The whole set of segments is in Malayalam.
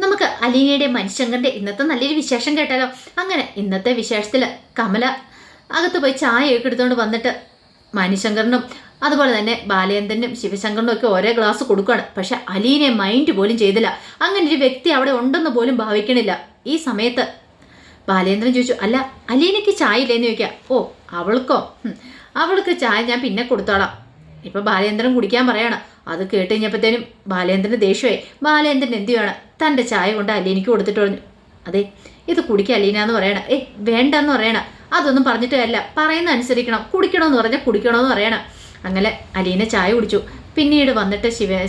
നമുക്ക് അലീനയുടെ മനുഷ്യങ്കറിന്റെ ഇന്നത്തെ നല്ലൊരു വിശേഷം കേട്ടാലോ? അങ്ങനെ ഇന്നത്തെ വിശേഷത്തിൽ കമല അകത്ത് പോയി ചായയൊക്കെ എടുത്തുകൊണ്ട് വന്നിട്ട് മനുശങ്കറിനും അതുപോലെ തന്നെ ബാലേന്ദ്രനും ശിവശങ്കറിനും ഒക്കെ ഒരേ ഗ്ലാസ് കൊടുക്കുകയാണ് പക്ഷെ അലീനെ മൈൻഡ് പോലും ചെയ്തില്ല. അങ്ങനെ ഒരു വ്യക്തി അവിടെ ഉണ്ടെന്ന് പോലും ഭാവിക്കണില്ല. ഈ സമയത്ത് ബാലേന്ദ്രൻ ചോദിച്ചു അല്ല അലീനയ്ക്ക് ചായ ഇല്ലേന്ന് ചോദിക്കാം? ഓ അവൾക്കോ? അവൾക്ക് ചായ ഞാൻ പിന്നെ കൊടുത്തോളാം. ഇപ്പൊ ബാലേന്ദ്രൻ കുടിക്കാൻ പറയണം അത് കേട്ട് കഴിഞ്ഞപ്പോഴത്തേനും ബാലേന്ദ്രന് ദേഷ്യമായി. ബാലേന്ദ്രൻ എന്ത് ചെയ്യണം? തന്റെ ചായ കൊണ്ട് അലീനയ്ക്ക് കൊടുത്തിട്ട് പറഞ്ഞു അതെ ഇത് കുടിക്കുക അലീന എന്ന് പറയണം. ഏ വേണ്ട എന്ന് പറയണം. അതൊന്നും പറഞ്ഞിട്ട് അല്ല. പറയുന്ന അനുസരിക്കണം. കുടിക്കണമെന്ന് പറഞ്ഞാൽ കുടിക്കണമെന്ന് പറയണം. അങ്ങനെ അലീന ചായ കുടിച്ചു. പിന്നീട് വന്നിട്ട് ശിവ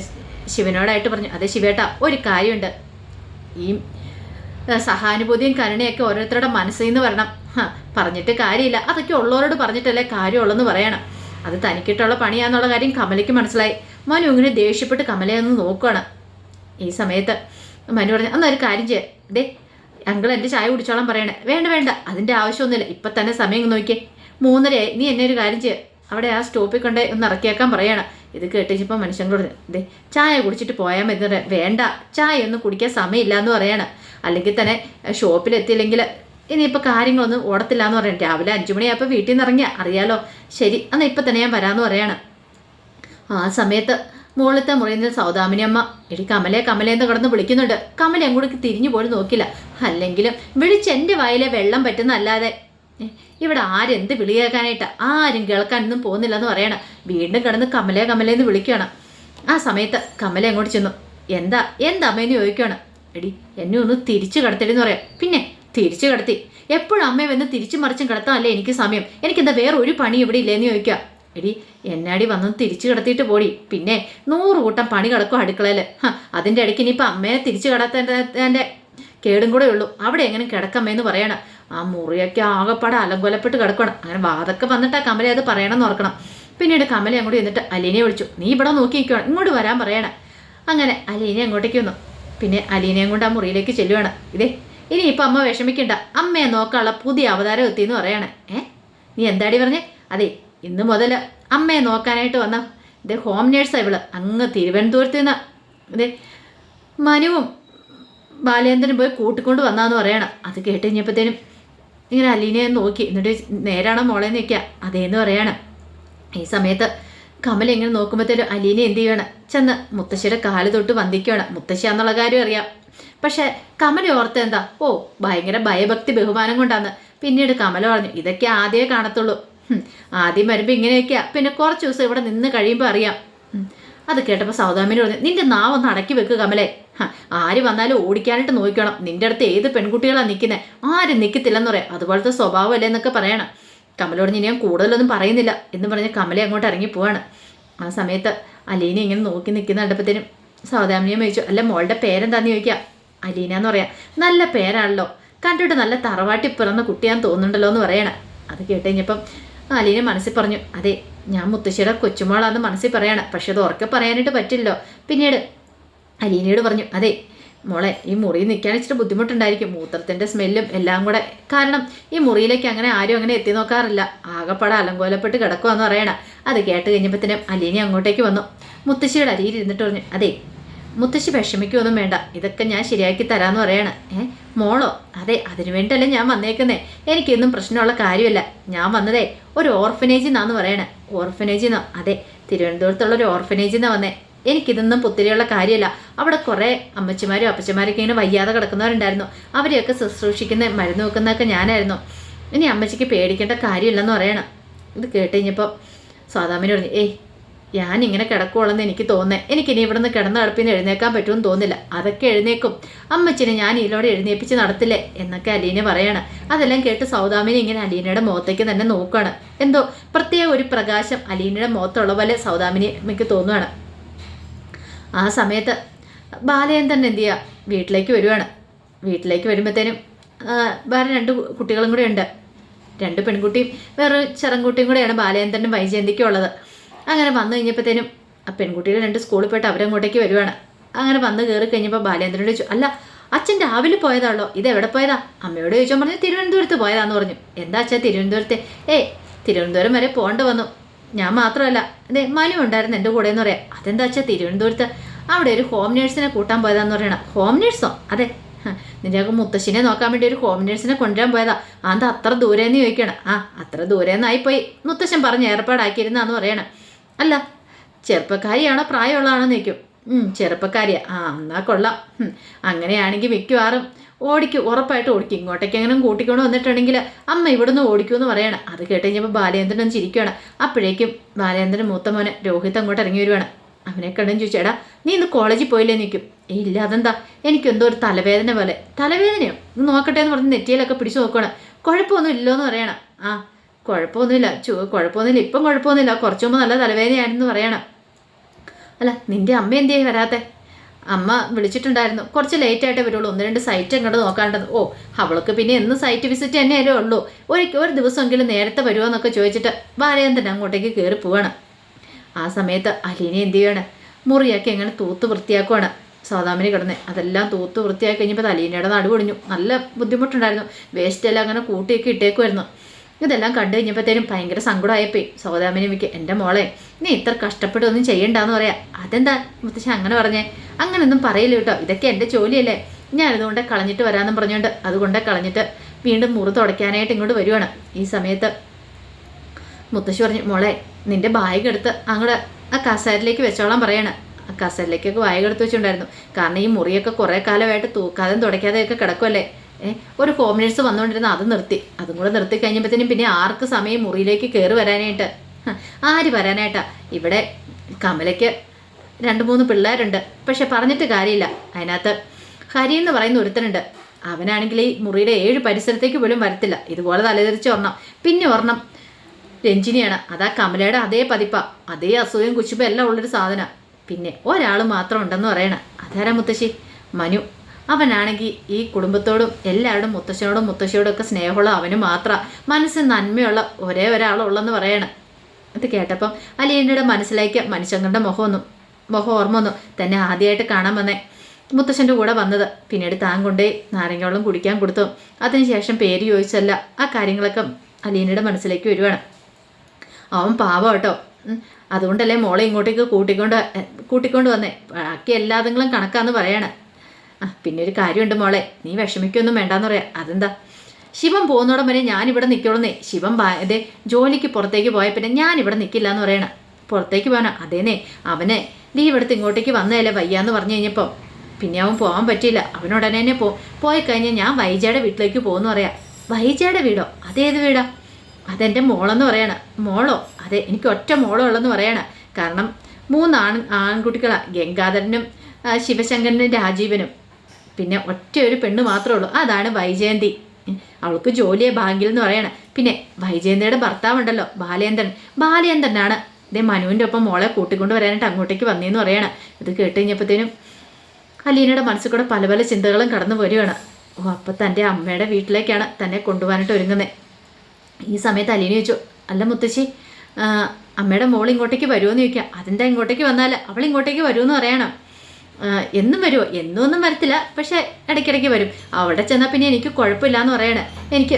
ശിവനോടായിട്ട് പറഞ്ഞു അതെ ശിവേട്ട ഒരു കാര്യമുണ്ട്. ഈ സഹാനുഭൂതിയും കരുണയൊക്കെ ഓരോരുത്തരുടെ മനസ്സിൽ നിന്ന് വരണം. പറഞ്ഞിട്ട് കാര്യമില്ല. അതൊക്കെ ഉള്ളവരോട് പറഞ്ഞിട്ടല്ലേ കാര്യമുള്ളെന്ന് പറയണം. അത് തനിക്കിട്ടുള്ള പണിയാന്നുള്ള കാര്യം കമലയ്ക്ക് മനസ്സിലായി. മനു ഇങ്ങനെ ദേഷ്യപ്പെട്ട് കമലയെ ഒന്ന് നോക്കുകയാണ് ഈ സമയത്ത് മനു പറഞ്ഞു അന്ന് ഒരു കാര്യം ചെയ്യാം. ദേ അങ്കിൾ എന്റെ ചായ കുടിച്ചോളാൻ പറയണേ. വേണ്ട വേണ്ട. അതിന്റെ ആവശ്യമൊന്നുമില്ല. ഇപ്പം തന്നെ സമയം നോക്കിയേ. മൂന്നരയായി. നീ എന്നെ ഒരു കാര്യം ചെയ്യുക അവിടെ ആ സ്റ്റോപ്പിൽ കൊണ്ട് ഒന്ന് ഇറക്കിയേക്കാൻ പറയണം. ഇത് കേട്ടിച്ചപ്പോൾ മനുഷ്യങ്ങളോട് ദേ ചായ കുടിച്ചിട്ട് പോയാൽ മതി. വേണ്ട. ചായ ഒന്നും കുടിക്കാൻ സമയമില്ല എന്ന് പറയണം. അല്ലെങ്കിൽ തന്നെ ഷോപ്പിലെത്തിയില്ലെങ്കിൽ ഇനിയിപ്പോൾ കാര്യങ്ങളൊന്നും ഓടത്തില്ല എന്ന് പറയണം രാവിലെ അഞ്ചു മണിയായപ്പോൾ വീട്ടിൽ നിന്ന് ഇറങ്ങിയ. അറിയാലോ. ശരി എന്നാൽ ഇപ്പം തന്നെ ഞാൻ വരാമെന്ന് പറയണം. ആ സമയത്ത് മുകളിലത്തെ മുറിയിൽ നിന്ന് സൗദാമിനി അമ്മ എടി കമലേ എന്ന് കിടന്ന് വിളിക്കുന്നുണ്ട്. കമല അങ്ങോട്ട് തിരിഞ്ഞു പോലും നോക്കില്ല. അല്ലെങ്കിലും വിളിച്ച് എന്റെ വായിലെ വെള്ളം പറ്റുന്നല്ലാതെ. ഇവിടെ ആരെന്ത് വിളി കേൾക്കാനായിട്ട്? ആരും കേൾക്കാനൊന്നും പോകുന്നില്ലെന്ന് പറയണം. വീണ്ടും കിടന്ന് കമലേ എന്ന് വിളിക്കുകയാണ്. ആ സമയത്ത് കമല അങ്ങോട്ട് ചെന്നു. എന്താ എന്താ അമ്മയെന്ന് ചോദിക്കുകയാണ്. എടി എന്നെ ഒന്ന് തിരിച്ചു കിടത്തടിന്ന് പറയാം. പിന്നെ തിരിച്ചു കടത്തി? എപ്പോഴും അമ്മയെ വന്ന് തിരിച്ചു മറിച്ചും കിടത്താമല്ലേ എനിക്ക് സമയം? എനിക്കെന്താ വേറെ ഒരു പണി ഇവിടെ ഇല്ലേന്ന് ചോദിക്കുക. എടി എന്നാടി വന്നു തിരിച്ചു കിടത്തിയിട്ട് പോടി. പിന്നെ നൂറ് കൂട്ടം പണി കിടക്കും അടുക്കളയിൽ അതിന്റെ ഇടയ്ക്ക് ഇനിയിപ്പോൾ അമ്മയെ തിരിച്ചു കിടത്തേണ്ടതിന്റെ കേടും കൂടെ ഉള്ളൂ. അവിടെ എങ്ങനെ കിടക്കമ്മേന്ന് പറയണം. ആ മുറിയൊക്കെ ആകെപ്പാടെ അലങ്കോലപ്പെട്ട് കിടക്കണം. അങ്ങനെ വാതൊക്കെ വന്നിട്ട് ആ കമലെ അത് പറയണമെന്ന് ഓർക്കണം. പിന്നീട് കമല അങ്ങോട്ട് ചെന്നിട്ട് അലീനയെ വിളിച്ചു. നീ ഇവിടെ നോക്കി നിൽക്കുകയാണ് ഇങ്ങോട്ട് വരാൻ പറയണം. അങ്ങനെ അലീനെ അങ്ങോട്ടേക്ക് വന്നു. പിന്നെ അലീനയും കൊണ്ട് ആ മുറിയിലേക്ക് ചെല്ലുവാണ്. ഇതേ ഇനി ഇപ്പം അമ്മ വിഷമിക്കണ്ട. അമ്മയെ നോക്കാനുള്ള പുതിയ അവതാരം എത്തിയെന്ന് പറയണേ. ഏ? നീ എന്താടി പറഞ്ഞേ? അതെ ഇന്ന് മുതൽ അമ്മയെ നോക്കാനായിട്ട് വന്ന. ഇത് ഹോം നേഴ്സാണ് ഇവൾ. അങ്ങ് തിരുവനന്തപുരത്ത് നിന്ന് ഇതേ മനുവും ബാലേന്ദ്രനും പോയി കൂട്ടിക്കൊണ്ട് വന്നാന്ന് പറയണം. അത് കേട്ട് കഴിഞ്ഞപ്പോഴത്തേനും ഇങ്ങനെ അലീനെ നോക്കി. എന്നിട്ട് നേരാണോ മോളെ നിൽക്കുക അതേന്ന് പറയണം. ഈ സമയത്ത് കമൽ ഇങ്ങനെ നോക്കുമ്പോഴത്തേനും അലീനെ എന്ത് ചെയ്യണം? ചെന്ന് മുത്തശ്ശിയുടെ കാൽ തൊട്ട് വന്ദിക്കുകയാണ്. മുത്തശ്ശി എന്നുള്ള കാര്യം അറിയാം. പക്ഷെ കമല ഓർത്ത് എന്താ? ഓ ഭയങ്കര ഭയഭക്തി ബഹുമാനം കൊണ്ടാന്ന്. പിന്നീട് കമല പറഞ്ഞു ഇതൊക്കെ ആദ്യമേ കാണത്തുള്ളൂ. ആദ്യം വരുമ്പോൾ ഇങ്ങനെയൊക്കെയാ. പിന്നെ കുറച്ച് ദിവസം ഇവിടെ നിന്ന് കഴിയുമ്പോൾ അറിയാം. അത് കേട്ടപ്പോൾ സൗദാമിനി പറഞ്ഞു നിന്റെ നാവൊന്ന് അടക്കി വെക്ക് കമലേ. ആര് വന്നാലും ഓടിക്കാനായിട്ട് നോക്കണം. നിന്റെ അടുത്ത് ഏത് പെൺകുട്ടികളാണ് നിൽക്കുന്നത് ആരും നിൽക്കത്തില്ലെന്ന് പറയാം. അതുപോലത്തെ സ്വഭാവമല്ലേ എന്നൊക്കെ പറയണം. കമലോട് ഞാൻ കൂടുതലൊന്നും പറയുന്നില്ല എന്ന് പറഞ്ഞ് കമലെ അങ്ങോട്ട് ഇറങ്ങി പോവാണ്. ആ സമയത്ത് അലീന ഇങ്ങനെ നോക്കി നിൽക്കുന്ന കണ്ടപ്പത്തേനും സൗദാമിനിയെ ചോദിച്ചു അല്ല മോളുടെ പേരെന്താന്ന് ചോദിക്കാം? അലീന എന്ന് പറയാം നല്ല പേരാണല്ലോ. കണ്ടിട്ട് നല്ല തറവാട്ടി പിറന്ന കുട്ടിയാന്ന് തോന്നുന്നുണ്ടല്ലോ എന്ന് പറയണം. അത് കേട്ട് കഴിഞ്ഞപ്പം അലീന മനസ്സിൽ പറഞ്ഞു അതെ ഞാൻ മുത്തശ്ശിയുടെ കൊച്ചുമോളാന്ന് മനസ്സിൽ പറയാണ് പക്ഷെ അത് ഉറക്കെ പറയാനായിട്ട് പറ്റില്ലോ പിന്നീട് അലീനയോട് പറഞ്ഞു അതെ മോളെ ഈ മുറിയിൽ നിൽക്കാൻ ഇച്ചിരി ബുദ്ധിമുട്ടുണ്ടായിരിക്കും മൂത്രത്തിന്റെ സ്മെല്ലും എല്ലാം കൂടെ കാരണം ഈ മുറിയിലേക്ക് അങ്ങനെ ആരും അങ്ങനെ എത്തി നോക്കാറില്ല ആകെപ്പാടെ അലങ്കോലപ്പെട്ട് കിടക്കുമെന്ന് പറയണം. അത് കേട്ട് കഴിഞ്ഞപ്പോഴത്തേനും അലീനി അങ്ങോട്ടേക്ക് വന്നു. മുത്തശ്ശിയുടെ അരിയിൽ ഇരുന്നിട്ട് പറഞ്ഞു അതെ മുത്തശ്ശി വിഷമിക്കൊന്നും വേണ്ട. ഇതൊക്കെ ഞാൻ ശരിയാക്കി തരാമെന്ന് പറയണം. ഏ മോളോ? അതെ അതിനു വേണ്ടിയല്ലേ ഞാൻ വന്നേക്കുന്നേ. എനിക്കൊന്നും പ്രശ്നമുള്ള കാര്യമല്ല. ഞാൻ വന്നതേ ഒരു ഓർഫനേജിൽ നിന്നാന്ന് പറയണേ. ഓർഫനേജിൽ അതെ തിരുവനന്തപുരത്തുള്ള ഒരു ഓർഫനേജിൽ നിന്നാണ് വന്നേ. എനിക്കിതൊന്നും പുത്തിരിയുള്ള കാര്യമല്ല. അവിടെ കുറേ അമ്മച്ചിമാരും അപ്പച്ചമാരൊക്കെ ഇങ്ങനെ വയ്യാതെ കിടക്കുന്നവരുണ്ടായിരുന്നു. അവരെയൊക്കെ ശുശ്രൂഷിക്കുന്ന മരുന്ന് വെക്കുന്നതൊക്കെ ഞാനായിരുന്നു. ഇനി അമ്മച്ചിക്ക് പേടിക്കേണ്ട കാര്യമില്ലെന്ന് പറയണം. ഇത് കേട്ട് കഴിഞ്ഞപ്പോൾ പറഞ്ഞു ഏയ് ഞാൻ ഇങ്ങനെ കിടക്കുവാണെന്ന് എനിക്ക് തോന്നേ. എനിക്ക് ഇനി ഇവിടുന്ന് കിടന്ന അടുപ്പിന് എഴുന്നേക്കാൻ പറ്റുമെന്ന് തോന്നില്ല. അതൊക്കെ എഴുന്നേക്കും. അമ്മച്ചിനെ ഞാൻ ഇതിലൂടെ എഴുന്നേപ്പിച്ച് നടത്തില്ലേ? എന്നൊക്കെ അലീന പറയാണ്. അതെല്ലാം കേട്ട് സൗദാമിനി ഇങ്ങനെ അലീനയുടെ മുഖത്തേക്ക് തന്നെ നോക്കുകയാണ് എന്തോ പ്രത്യേക ഒരു പ്രകാശം അലീനയുടെ മുഖത്തുള്ള പോലെ സൗദാമിനി എനിക്ക് തോന്നുകയാണ് ആ സമയത്ത് ബാലയൻ തന്നെ എന്ത് ചെയ്യുക വീട്ടിലേക്ക് വരുവാണ്. വീട്ടിലേക്ക് വരുമ്പോഴത്തേനും വേറെ രണ്ട് കുട്ടികളും കൂടെ ഉണ്ട്. രണ്ട് പെൺകുട്ടിയും വേറൊരു ചെറൻകുട്ടിയും കൂടെയാണ് ബാലയൻ വൈജയന്തിക്കും ഉള്ളത്. അങ്ങനെ വന്നു കഴിഞ്ഞപ്പോഴത്തേനും ആ പെൺകുട്ടികൾ രണ്ട് സ്കൂളിൽ പോയിട്ട് അവരങ്ങോട്ടേക്ക് വരുവാണ്. അങ്ങനെ വന്ന് കയറി കഴിഞ്ഞപ്പോൾ ബാലേന്ദ്രനോട് ചോദിച്ചു അല്ല അച്ഛൻ രാവിലെ പോയതാണല്ലോ ഇത് എവിടെ പോയതാ? അമ്മയോട് ചോദിച്ചാൽ പറഞ്ഞു തിരുവനന്തപുരത്ത് പോയതാന്ന് പറഞ്ഞു. എന്താ അച്ഛാ തിരുവനന്തപുരത്തെ? ഏയ് തിരുവനന്തപുരം വരെ പോകേണ്ട വന്നു. ഞാൻ മാത്രമല്ല അതെ മനു ഉണ്ടായിരുന്നു എന്റെ കൂടെ എന്ന് പറയാം. അതെന്താ അച്ഛാ തിരുവനന്തപുരത്ത്? അവിടെ ഒരു ഹോം നേഴ്സിനെ കൂട്ടാൻ പോയതാന്ന് പറയണം. ഹോം നേഴ്സോ? അതെ. നിന്റെ മുത്തശ്ശിനെ നോക്കാൻ വേണ്ടി ഒരു ഹോം നേഴ്സിനെ കൊണ്ടുവരാൻ പോയതാ. അത് അത്ര ദൂരേന്ന് ചോദിക്കണം? ആ അത്ര ദൂരെന്നായിപ്പോയി. മുത്തശ്ശൻ പറഞ്ഞ് ഏർപ്പാടാക്കിയിരുന്നാന്ന് പറയണം. അല്ല ചെറുപ്പക്കാരിയാണോ പ്രായമുള്ളതാണോ നിൽക്കും ചെറുപ്പക്കാരിയാ. ആ എന്നാ കൊള്ളാം. അങ്ങനെയാണെങ്കിൽ മിക്കവാറും ഓടിക്കും ഉറപ്പായിട്ട് ഓടിക്കും. ഇങ്ങോട്ടേക്ക് എങ്ങനെ കൂട്ടിക്കൊണ്ട് വന്നിട്ടുണ്ടെങ്കിൽ അമ്മ ഇവിടുന്ന് ഓടിക്കുമെന്ന് പറയണം. അത് കേട്ട് കഴിഞ്ഞപ്പോൾ ബാലേന്ദ്രൻ ചിരിക്കുകയാണ് അപ്പോഴേക്കും ബാലേന്ദ്രൻ മൂത്ത മോനെ രോഹിത് അങ്ങോട്ട് ഇറങ്ങി വരുവാണ്. അവനെ കണ്ടും ചോദിച്ചേടാ നീ ഇന്ന് കോളേജിൽ പോയില്ലേ? നിൽക്കും ഇല്ല അതെന്താ? എനിക്കെന്തോ ഒരു തലവേദന പോലെ. തലവേദനയോ? ഇന്ന് നോക്കട്ടെ എന്ന് പറഞ്ഞ് നെറ്റിയിലൊക്കെ പിടിച്ചു നോക്കണം കുഴപ്പമൊന്നും ഇല്ലോ എന്ന് പറയണം. ആ കുഴപ്പമൊന്നുമില്ല. ചു കുഴപ്പമൊന്നുമില്ല. ഇപ്പം കുഴപ്പമൊന്നുമില്ല. കുറച്ചു മുമ്പ് നല്ല തലവേദനയാണെന്ന് പറയണം. അല്ല നിന്റെ അമ്മ എന്തിയായി വരാത്തെ? അമ്മ വിളിച്ചിട്ടുണ്ടായിരുന്നു. കുറച്ച് ലേറ്റ് വരുള്ളൂ. ഒന്ന് രണ്ട് സൈറ്റ് അങ്ങോട്ട് നോക്കാണ്ടത് ഓ അവൾക്ക് പിന്നെ എന്ന് സൈറ്റ് വിസിറ്റ് തന്നെയല്ലേ ഉള്ളൂ. ഒരു ഒരു ദിവസമെങ്കിലും നേരത്തെ വരുമോ എന്നൊക്കെ ചോദിച്ചിട്ട് ബാലചന്ദ്രൻ അങ്ങോട്ടേക്ക് കയറി പോവാണ്. ആ സമയത്ത് അലീനെ എന്ത് ചെയ്യാണ്? മുറിയാക്കി എങ്ങനെ തൂത്ത് വൃത്തിയാക്കുവാണ്. സൗദാമിനി കിടന്ന്. അതെല്ലാം തൂത്ത് വൃത്തിയാക്കി കഴിഞ്ഞപ്പോൾ അലീനയുടെ നടുവൊടിഞ്ഞു. നല്ല ബുദ്ധിമുട്ടുണ്ടായിരുന്നു. വേസ്റ്റ് എല്ലാം അങ്ങനെ കൂട്ടിയൊക്കെ ഇട്ടേക്കുമായിരുന്നു ഇതെല്ലാം കണ്ടു കഴിഞ്ഞപ്പോഴത്തേനും ഭയങ്കര സങ്കടമായപ്പോയി. സൗദാമിനി മിക്ക് എന്റെ മോളെ നീ ഇത്ര കഷ്ടപ്പെട്ടൊന്നും ചെയ്യണ്ടെന്ന് പറയാ. അതെന്താ മുത്തശ്ശി അങ്ങനെ പറഞ്ഞേ? അങ്ങനെയൊന്നും പറയില്ല കേട്ടോ. ഇതൊക്കെ എന്റെ ജോലിയല്ലേ. ഞാൻ അതുകൊണ്ട് കളഞ്ഞിട്ട് വരാമെന്നും പറഞ്ഞുകൊണ്ട് അതുകൊണ്ട് കളഞ്ഞിട്ട് വീണ്ടും മുറി തുടയ്ക്കാനായിട്ട് ഇങ്ങോട്ട് വരുവാണ്. ഈ സമയത്ത് മുത്തശ്ശി പറഞ്ഞു മോളെ നിന്റെ ബാഗ് എടുത്ത് അങ്ങോട്ട് ആ കസേരയിലേക്ക് വെച്ചോളാൻ പറയാണ്. ആ കസേരയിലേക്കൊക്കെ ബാഗ് എടുത്ത് വെച്ചിട്ടുണ്ടായിരുന്നു. കാരണം ഈ മുറിയൊക്കെ കുറേ കാലമായിട്ട് തൂക്കാതെ തുടയ്ക്കാതെയൊക്കെ കിടക്കുമല്ലേ ഒരു ഹോം നേഴ്സ് വന്നുകൊണ്ടിരുന്ന അത് നിർത്തി. അതും കൂടെ നിർത്തി കഴിഞ്ഞപ്പോഴത്തേനും പിന്നെ ആർക്ക് സമയം മുറിയിലേക്ക് കയറി വരാനായിട്ട്? ആര് വരാനായിട്ടാ? ഇവിടെ കമലയ്ക്ക് രണ്ട് മൂന്ന് പിള്ളേരുണ്ട്. പക്ഷെ പറഞ്ഞിട്ട് കാര്യമില്ല. അതിനകത്ത് ഹരി എന്ന് പറയുന്ന ഒരുത്തനുണ്ട്. അവനാണെങ്കിൽ ഈ മുറിയുടെ ഏഴ് പരിസരത്തേക്ക് പോലും വരത്തില്ല. ഇതുപോലെ തലതിരിച്ച് ഒരെണ്ണം. പിന്നെ ഒരെണ്ണം രഞ്ജിനിയാണ്. അതാ കമലയുടെ അതേ പതിപ്പ. അതേ അസൂയം കുശുമ്പും എല്ലാം ഉള്ളൊരു സാധന. പിന്നെ ഒരാൾ മാത്രം ഉണ്ടെന്ന് പറയണ. അതാരാ മുത്തശ്ശി? മനു. അവനാണെങ്കിൽ ഈ കുടുംബത്തോടും എല്ലാവരോടും മുത്തശ്ശനോടും മുത്തശ്ശിയോടും ഒക്കെ സ്നേഹമുള്ള അവന് മാത്രം. മനസ്സിൽ നന്മയുള്ള ഒരേ ഒരാളുള്ളെന്ന് പറയണം. അത് കേട്ടപ്പം അലീനയുടെ മനസ്സിലേക്ക് മനുഷ്യങ്ങളുടെ മുഖമൊന്നും മുഖം ഓർമ്മ വന്നു. തന്നെ ആദ്യമായിട്ട് കാണാൻ വന്നേ. മുത്തശ്ശന്റെ കൂടെ വന്നത്. പിന്നീട് താൻ കൊണ്ടേ നാരങ്ങയോളം കുടിക്കാൻ കൊടുത്തു. അതിനുശേഷം പേര് ചോദിച്ചല്ല. ആ കാര്യങ്ങളൊക്കെ അലീനയുടെ മനസ്സിലേക്ക് വരുവാണ്. അവൻ പാവം കേട്ടോ. അതുകൊണ്ടല്ലേ മോളെ ഇങ്ങോട്ടേക്ക് കൂട്ടിക്കൊണ്ട് കൂട്ടിക്കൊണ്ട് വന്നേ. ബാക്കി എല്ലാതെങ്കിലും കണക്കാന്ന് പറയാണ്. പിന്നെ ഒരു കാര്യമുണ്ട് മോളെ. നീ വിഷമിക്കൊന്നും വേണ്ടാന്ന് പറയാം. അതെന്താ? ശിവൻ പോകുന്നോടം വരെ ഞാനിവിടെ നിൽക്കോളന്നേ ശിവൻ അതെ ജോലിക്ക് പുറത്തേക്ക് പോയ പിന്നെ ഞാനിവിടെ നിൽക്കില്ല എന്ന് പറയണ. പുറത്തേക്ക് പോകണം അതേനെ അവനെ ലീവ് എടുത്ത് ഇങ്ങോട്ടേക്ക് വന്നതല്ലേ വയ്യാന്ന് പറഞ്ഞു കഴിഞ്ഞപ്പോൾ പിന്നെ അവൻ പോകാൻ പറ്റിയില്ല. അവനുടനെ തന്നെ പോ പോയി കഴിഞ്ഞാൽ ഞാൻ വൈജയുടെ വീട്ടിലേക്ക് പോകുമെന്ന് പറയാം. വൈജയുടെ വീടോ? അതേത് വീടാ? അതെന്റെ മോളെന്ന് പറയണ. മോളോ? അതെ എനിക്ക് ഒറ്റ മോളോ ഉള്ളെന്ന് പറയണ. കാരണം മൂന്ന് ആൺ ആൺകുട്ടികളാണ് ഗംഗാധരനും ശിവശങ്കരനും രാജീവനും. പിന്നെ ഒറ്റയൊരു പെണ്ണ് മാത്രമേ ഉള്ളൂ. അതാണ് വൈജയന്തി. അവൾക്ക് ജോലിയെ ബാങ്കിൽ എന്ന് പറയണം. പിന്നെ വൈജയന്തിയുടെ ഭർത്താവുണ്ടല്ലോ ബാലേന്ദ്രൻ. ബാലേന്ദ്രനാണ്. ഇതേ മനുവിന്റെ ഒപ്പം മോളെ കൂട്ടിക്കൊണ്ട് വരാനായിട്ട് അങ്ങോട്ടേക്ക് വന്നേന്ന് പറയണം. ഇത് കേട്ട് കഴിഞ്ഞപ്പോഴത്തേനും അലീനയുടെ മനസ്സിൽ കൂടെ പല പല ചിന്തകളും കടന്നു വരികയാണ്. ഓ അപ്പം തന്റെ അമ്മയുടെ വീട്ടിലേക്കാണ് തന്നെ കൊണ്ടുപോകാനായിട്ട് ഒരുങ്ങുന്നത് ഈ സമയത്ത് അലീന ചോദിച്ചു അല്ല മുത്തശ്ശി അമ്മയുടെ മോൾ ഇങ്ങോട്ടേക്ക് വരുമോ എന്ന് ചോദിക്കാം. അതെന്താ ഇങ്ങോട്ടേക്ക് വന്നാൽ അവൾ ഇങ്ങോട്ടേക്ക് വരുമെന്ന് പറയണം. എന്നും വരുമോ എന്നും ഒന്നും വരത്തില്ല. പക്ഷേ ഇടയ്ക്കിടയ്ക്ക് വരും. അവിടെ ചെന്നാൽ പിന്നെ എനിക്ക് കുഴപ്പമില്ല എന്ന് പറയണേ. എനിക്ക്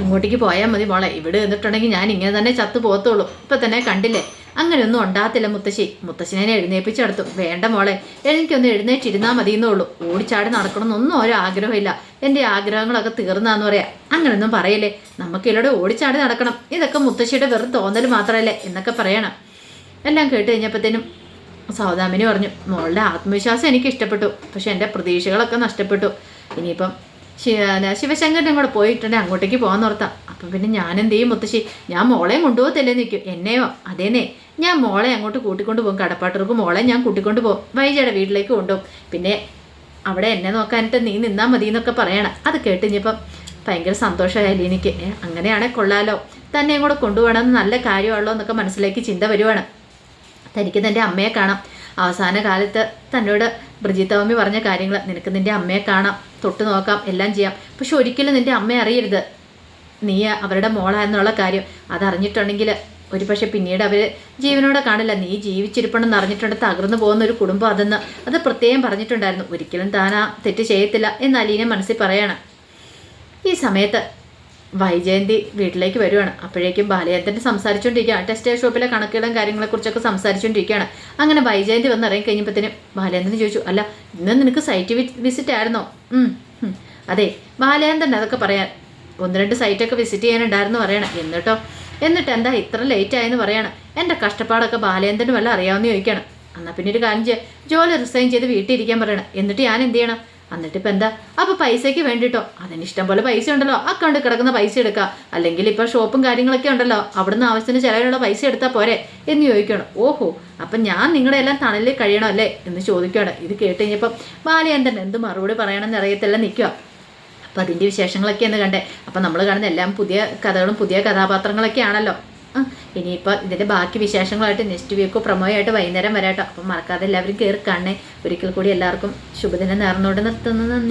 അങ്ങോട്ടേക്ക് പോയാൽ മതി മോളെ. ഇവിടെ നിന്നിട്ടുണ്ടെങ്കിൽ ഞാൻ ഇങ്ങനെ തന്നെ ചത്തു പോകത്തുള്ളൂ. ഇപ്പം തന്നെ കണ്ടില്ലേ? അങ്ങനെയൊന്നും ഉണ്ടാകത്തില്ല മുത്തശ്ശി. മുത്തശ്ശിനെ എഴുന്നേപ്പിച്ചെടുത്തു വേണ്ട മോളെ. എനിക്കൊന്ന് എഴുന്നേറ്റിരുന്നാൽ മതി എന്നുള്ളൂ ഓടിച്ചാടി നടക്കണമെന്നൊന്നും ഒരു ആഗ്രഹമില്ല എന്റെ ആഗ്രഹങ്ങളൊക്കെ തീർന്നാന്ന് പറയാം. അങ്ങനെയൊന്നും പറയല്ലേ? നമുക്കിവിടെ ഓടിച്ചാടി നടക്കണം. ഇതൊക്കെ മുത്തശ്ശിയുടെ വെറും തോന്നൽ മാത്രമല്ലേ എന്നൊക്കെ പറയണം. എല്ലാം കേട്ട് കഴിഞ്ഞപ്പോഴത്തേനും സൗദാമിനി പറഞ്ഞു മോളുടെ ആത്മവിശ്വാസം എനിക്ക് ഇഷ്ടപ്പെട്ടു പക്ഷെ എന്റെ പ്രതീക്ഷകളൊക്കെ നഷ്ടപ്പെട്ടു. ഇനിയിപ്പം ശിവശങ്കരനും കൂടെ പോയിട്ടുണ്ടെങ്കിൽ അങ്ങോട്ടേക്ക് പോകാൻ ഓർത്താം. അപ്പം പിന്നെ ഞാൻ എന്ത് ചെയ്യും മുത്തശ്ശി? ഞാൻ മോളെയും കൊണ്ടുപോകത്തില്ലേ നിൽക്കും എന്നെയോ അതേനെ ഞാൻ മോളെ അങ്ങോട്ട് കൂട്ടിക്കൊണ്ട് പോകും. കടപ്പാട്ടർക്ക് മോളെ ഞാൻ കൂട്ടിക്കൊണ്ട് പോകും. വൈജയുടെ വീട്ടിലേക്ക് കൊണ്ടുപോകും. പിന്നെ അവിടെ എന്നെ നോക്കാനായിട്ട് നീ നിന്നാൽ മതി എന്നൊക്കെ പറയണം. അത് കേട്ട് ഇനിയിപ്പം ഭയങ്കര സന്തോഷമായാലും എനിക്ക് അങ്ങനെയാണെ കൊള്ളാലോ. തന്നെയും കൂടെ കൊണ്ടുപോകണമെന്ന് നല്ല കാര്യമാണല്ലോ എന്നൊക്കെ മനസ്സിലേക്ക് ചിന്ത വരുവാണ്. തനിക്ക് നിന്റെ അമ്മയെ കാണാം. അവസാന കാലത്ത് തന്നോട് ബ്രിജിത്ത മമ്മി പറഞ്ഞ കാര്യങ്ങൾ നിനക്ക് നിന്റെ അമ്മയെ കാണാം തൊട്ട് നോക്കാം എല്ലാം ചെയ്യാം. പക്ഷെ ഒരിക്കലും നിന്റെ അമ്മയെ അറിയരുത്. നീ അവരുടെ മോളാ എന്നുള്ള കാര്യം അതറിഞ്ഞിട്ടുണ്ടെങ്കിൽ ഒരു പക്ഷെ പിന്നീട് അവർ ജീവനോടെ കാണില്ല. നീ ജീവിച്ചിരിപ്പണെന്ന് അറിഞ്ഞിട്ടുണ്ട് തകർന്നു പോകുന്ന ഒരു കുടുംബം അതെന്ന്. അത് പ്രത്യേകം പറഞ്ഞിട്ടുണ്ടായിരുന്നു. ഒരിക്കലും താൻ ആ തെറ്റ് ചെയ്യത്തില്ല എന്ന് അലീനെ മനസ്സിൽ പറയാണ്. ഈ സമയത്ത് വൈജയന്തി വീട്ടിലേക്ക് വരുവാണ്. അപ്പോഴേക്കും ബാലയന്തന്റെ സംസാരിച്ചുകൊണ്ടിരിക്കുകയാണ് ടെക്സ്റ്റൈൽ ഷോപ്പിലെ കണക്കുകളും കാര്യങ്ങളെക്കുറിച്ചൊക്കെ സംസാരിച്ചുകൊണ്ടിരിക്കുകയാണ് അങ്ങനെ വൈജയന്തി വന്ന് ഇറങ്ങി കഴിഞ്ഞപ്പോഴത്തേനും ബാലയന്തന് ചോദിച്ചു അല്ല ഇന്ന് നിനക്ക് സൈറ്റ് വിസിറ്റ് ആയിരുന്നോ. അതെ ബാലയന്തൻ അതൊക്കെ പറയാൻ ഒന്ന് രണ്ട് സൈറ്റൊക്കെ വിസിറ്റ് ചെയ്യാനുണ്ടായിരുന്നു പറയണം. എന്നിട്ടോ? എന്നിട്ട് എന്താ ഇത്ര ലേറ്റ് ആയെന്ന് പറയണം. എന്റെ കഷ്ടപ്പാടൊക്കെ ബാലയന്തന് വല്ല അറിയാമെന്ന് ചോദിക്കണം എന്നാൽ പിന്നെ ഒരു കാര്യം ചെയ്യാം. ജോലി റിസൈൻ ചെയ്ത് വീട്ടിൽ ഇരിക്കാൻ പറയണം. എന്നിട്ട് ഞാൻ എന്ത് ചെയ്യണം? എന്നിട്ട് ഇപ്പം എന്താ? അപ്പോൾ പൈസയ്ക്ക് വേണ്ടിയിട്ടോ അതിന് ഇഷ്ടം പോലെ പൈസ ഉണ്ടല്ലോ. അക്കൗണ്ടിൽ കിടക്കുന്ന പൈസ എടുക്കുക അല്ലെങ്കിൽ ഇപ്പോൾ ഷോപ്പും കാര്യങ്ങളൊക്കെ ഉണ്ടല്ലോ. അവിടുന്ന് ആവശ്യത്തിന് ചിലവിലുള്ള പൈസ എടുത്താൽ പോരെ? എന്ന് ചോദിക്കണം. ഓഹോ അപ്പം ഞാൻ നിങ്ങളുടെ എല്ലാം തണലിൽ കഴിയണം അല്ലേ? എന്ന് ചോദിക്കുകയാണ്. ഇത് കേട്ട് കഴിഞ്ഞപ്പം തന്നെ എന്ത് മറുപടി പറയണമെന്ന് അറിയത്തില്ല നിൽക്കുക. അപ്പം അതിന്റെ എന്ന് കണ്ടേ. അപ്പം നമ്മൾ കാണുന്ന എല്ലാം പുതിയ കഥകളും പുതിയ കഥാപാത്രങ്ങളൊക്കെ ആണല്ലോ ഇനിയിപ്പോൾ ഇതിന്റെ ബാക്കി വിശേഷങ്ങളായിട്ട് നെക്സ്റ്റ് വീക്കോ പ്രമോയായിട്ട് വൈകുന്നേരം വരാട്ടോ. അപ്പം മറക്കാതെ എല്ലാവരും കയറി കാണണേ. ഒരിക്കൽ കൂടി എല്ലാവർക്കും ശുഭദിനം നേർന്നുകൊണ്ട് നിർത്തുന്നു. നന്ദി.